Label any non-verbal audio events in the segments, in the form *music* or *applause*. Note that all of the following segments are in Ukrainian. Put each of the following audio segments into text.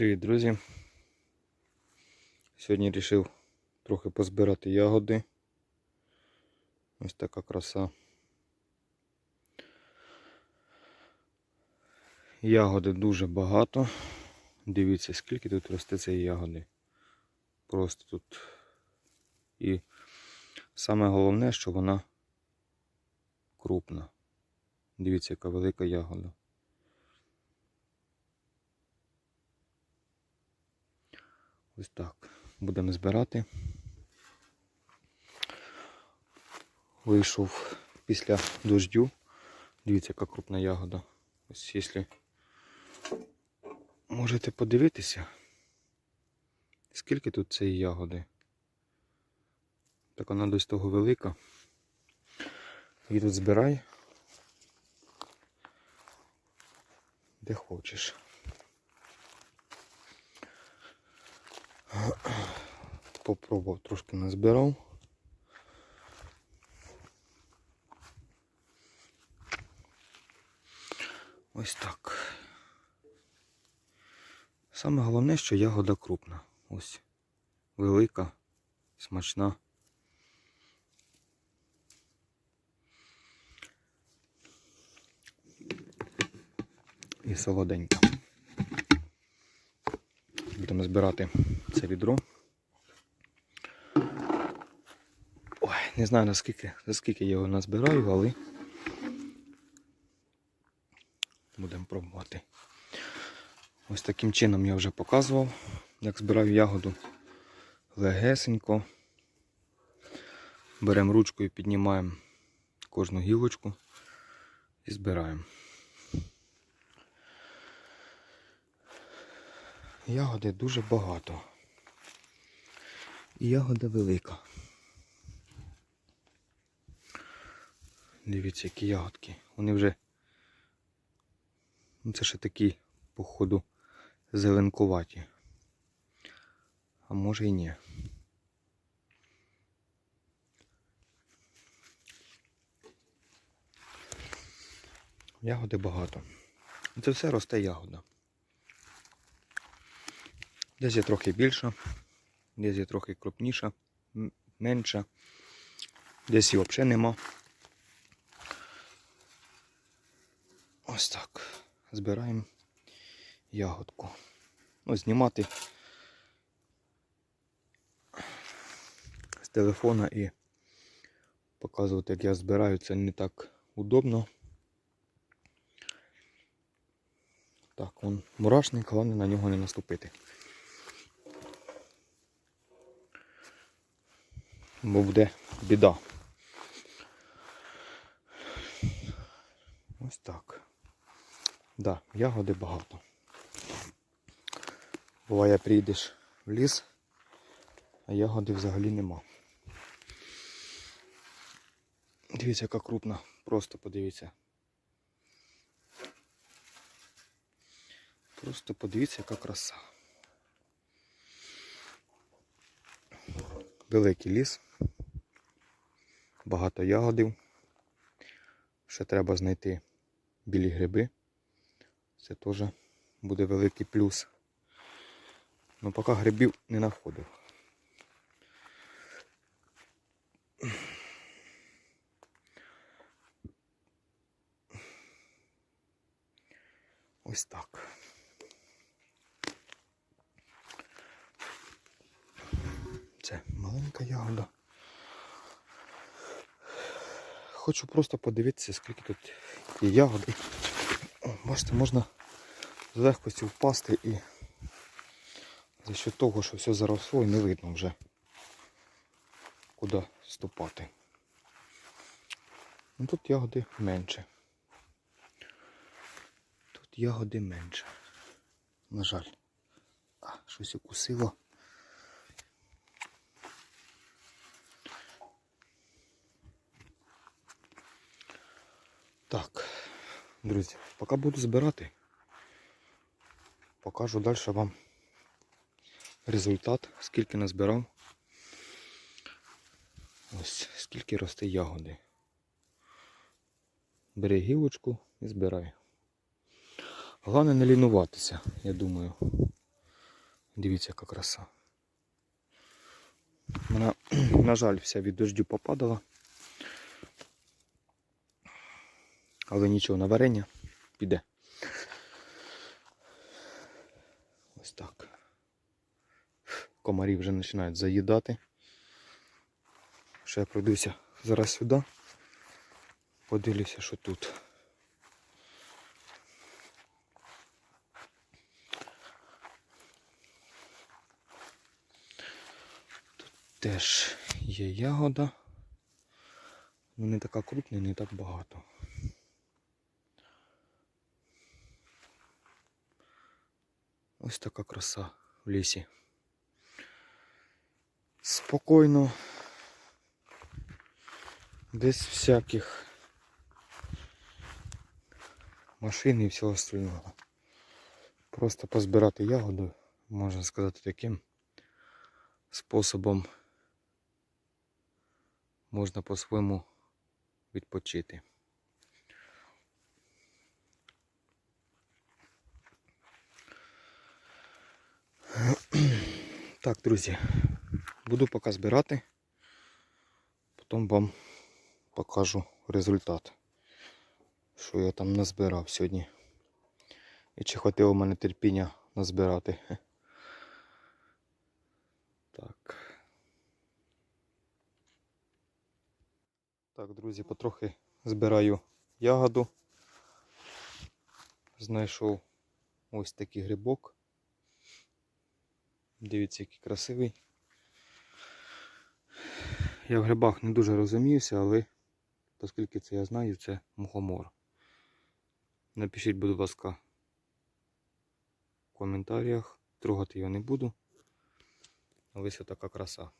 Привіт, друзі! Сьогодні вирішив трохи позбирати ягоди. Ось така краса. Ягоди дуже багато. Дивіться, скільки тут росте цієї ягоди. Просто тут. І саме головне, що вона крупна. Дивіться, яка велика ягода. Ось так. Будемо збирати. Вийшов після дождю. Дивіться, яка крупна ягода. Ось якщо можете подивитися, скільки тут цієї ягоди. Так вона десь того велика. І тут збирай. Де хочеш. Попробував трошки назбирав. Ось так. Саме головне, що ягода крупна. Ось велика, смачна. І солоденька. Будемо збирати це відро. Ой, не знаю наскільки, наскільки я його назбираю, але будемо пробувати. Ось таким чином я вже показував, як збираю ягоду легесенько. Беремо ручку і піднімаємо кожну гілочку і збираємо. Ягоди дуже багато. І ягода велика. Дивіться, які ягодки. Вони вже. Ну, це ще такі, походу, зеленкуваті. А може і ні. Ягоди багато. Це все росте ягода. Десь є трохи більша, десь є трохи крупніша, менша, десь її взагалі нема. Ось так. Збираємо ягодку. Ну, знімати з телефона і показувати, як я збираю, це не так удобно. Так, он мурашник, головне на нього не наступити. Бо буде біда. Ось так. Да, ягоди багато. Буває, прийдеш в ліс, а ягоди взагалі нема. Дивіться, яка крупна. Просто подивіться. Просто подивіться, яка краса. Великий ліс. Багато ягодів. Ще треба знайти білі гриби. Це теж буде великий плюс. Ну поки грибів не знаходив. Ось так. Це маленька ягода. Хочу просто подивитися, скільки тут є ягоди. Бачите, можна з легкостю впасти і за що того, що все заросло і не видно вже куди ступати. Ну тут ягоди менше. Тут ягоди менше. На жаль. А, щось укусило. Так, друзі, поки буду збирати, покажу далі вам результат, скільки назбирав. Ось скільки росте ягоди. Бери гілочку і збирай. Головне не лінуватися, я думаю. Дивіться, яка краса. Вона, *clears throat* на жаль, вся від дождю попадала. Але нічого, на варення піде. Ось так. Комарі вже починають заїдати. Ще я пройдуся зараз сюди. Подивлюся, що тут. Тут теж є ягода. Ну не така крупна, не так багато. Ось така краса в лісі. Спокійно. Без всяких машин і всього остального. Просто позбирати ягоду, можна сказати, таким способом можна по-своєму відпочити. Так, друзі, буду поки збирати, потім вам покажу результат, що я там назбирав сьогодні. І чи хватило в мене терпіння назбирати. *laughs* Так. Так, друзі, потрохи збираю ягоду. Знайшов ось такий грибок. Дивіться, який красивий. Я в грибах не дуже розуміюся, але оскільки це я знаю, це мухомор. Напишіть, будь ласка, в коментарях. Трогати його не буду. Ось така краса.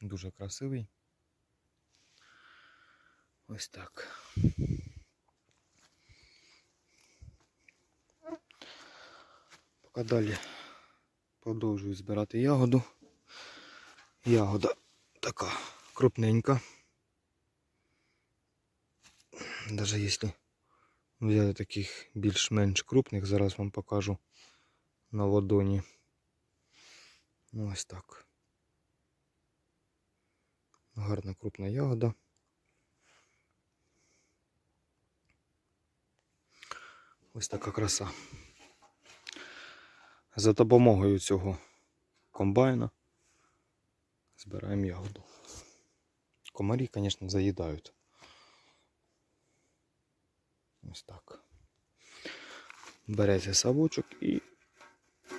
Дуже красивий. Ось так. Поки далі продовжую збирати ягоду. Ягода така крупненька. Даже якщо взяти таких більш-менш крупних, зараз вам покажу на ладоні. Ну, ось так. Гарна крупна ягода. Ось така краса. За допомогою цього комбайна збираємо ягоду. Комарі, звісно, заїдають. Ось так. Береться савочок і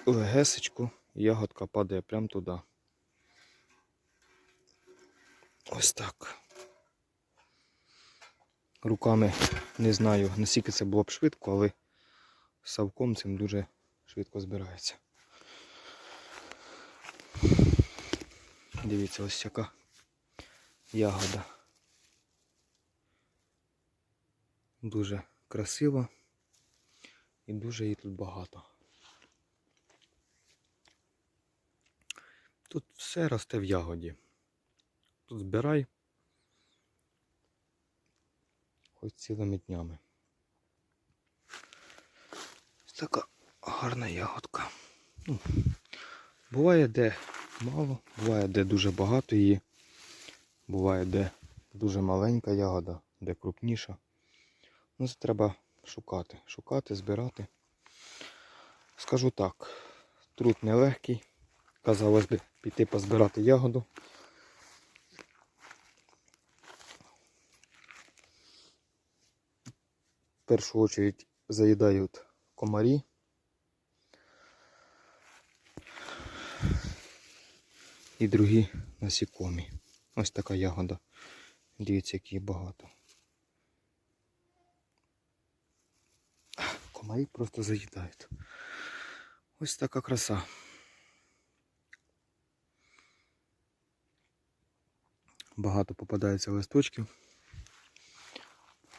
легесечку ягодка падає прямо туди. Ось так. Руками не знаю, наскільки це було б швидко, але савком цим дуже швидко збирається. Дивіться, ось яка ягода. Дуже красива і дуже її тут багато. Тут все росте в ягоді. Тут збирай хоч цілими днями. Така гарна ягодка. Ну, буває де мало, буває де дуже багато її, буває де дуже маленька ягода, де крупніша. Ну це треба шукати, шукати, збирати. Скажу так, труд нелегкий. Казалось би, піти позбирати ягоду. В першу очередь заїдають комарі. І другі насікомі. Ось така ягода. Дивіться, які багато. Комарі просто заїдають. Ось така краса. Багато попадається листочків.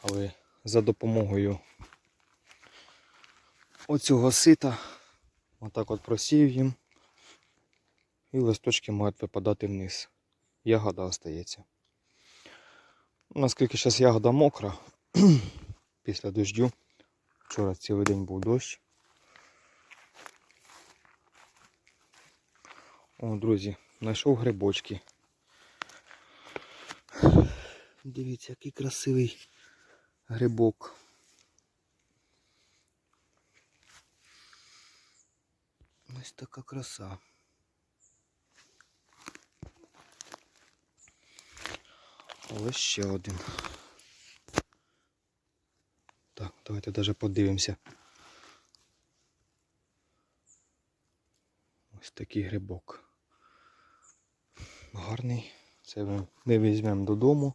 Але за допомогою оцього сита отак от просів їм і листочки мають випадати вниз. Ягода остається. Наскільки зараз ягода мокра *clears throat* після дождю. Вчора цілий день був дощ. О, друзі, знайшов грибочки. Дивіться, який красивий грибок. Ось така краса. Ось ще один. Так, давайте даже подивимося. Ось такий грибок. Гарний. Це ми, візьмемо додому.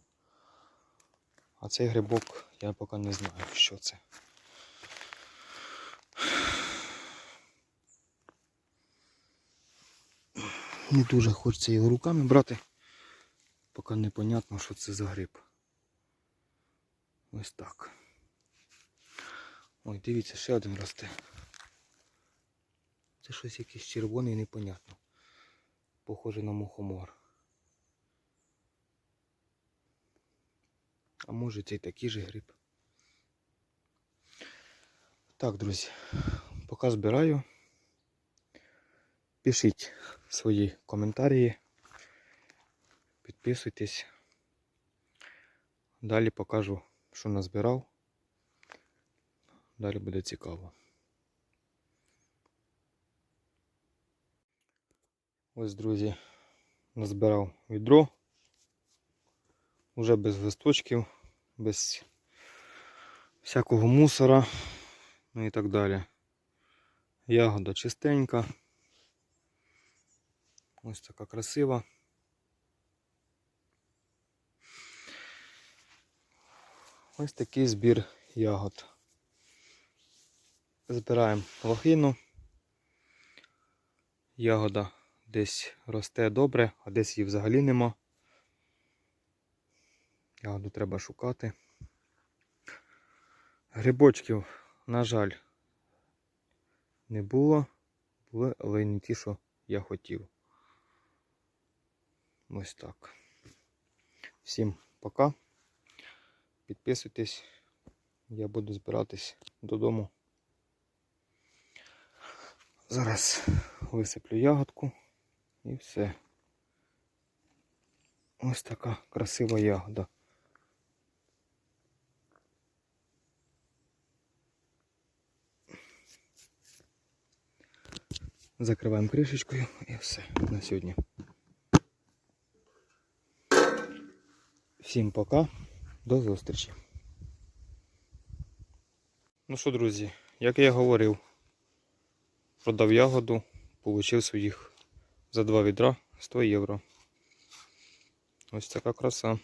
А цей грибок я поки не знаю, що це. Не дуже хочеться його руками брати, поки непонятно, що це за гриб. Ось так. Ой, дивіться, ще один росте. Це щось якийсь червоний, непонятно. Похоже на мухомор. А може це й такий же гриб. Так, друзі, поки збираю. Пишіть свої коментарі. Підписуйтесь. Далі покажу, що назбирав. Далі буде цікаво. Ось, друзі, назбирав відро. Уже без листочків, без всякого мусора, ну і так далі. Ягода чистенька. Ось така красива. Ось такий збір ягод. Збираємо лохину. Ягода десь росте добре, а десь її взагалі нема. Ягоду треба шукати. Грибочків, на жаль, не було. Були, але не ті, що я хотів. Ось так. Всім пока. Підписуйтесь. Я буду збиратись додому. Зараз висиплю ягодку і все. Ось така красива ягода. Закриваємо кришечкою і все на сьогодні. Всім пока, до зустрічі. Ну що, друзі, як я говорив, продав ягоду, получив своїх за два відра 100 євро. Ось така краса.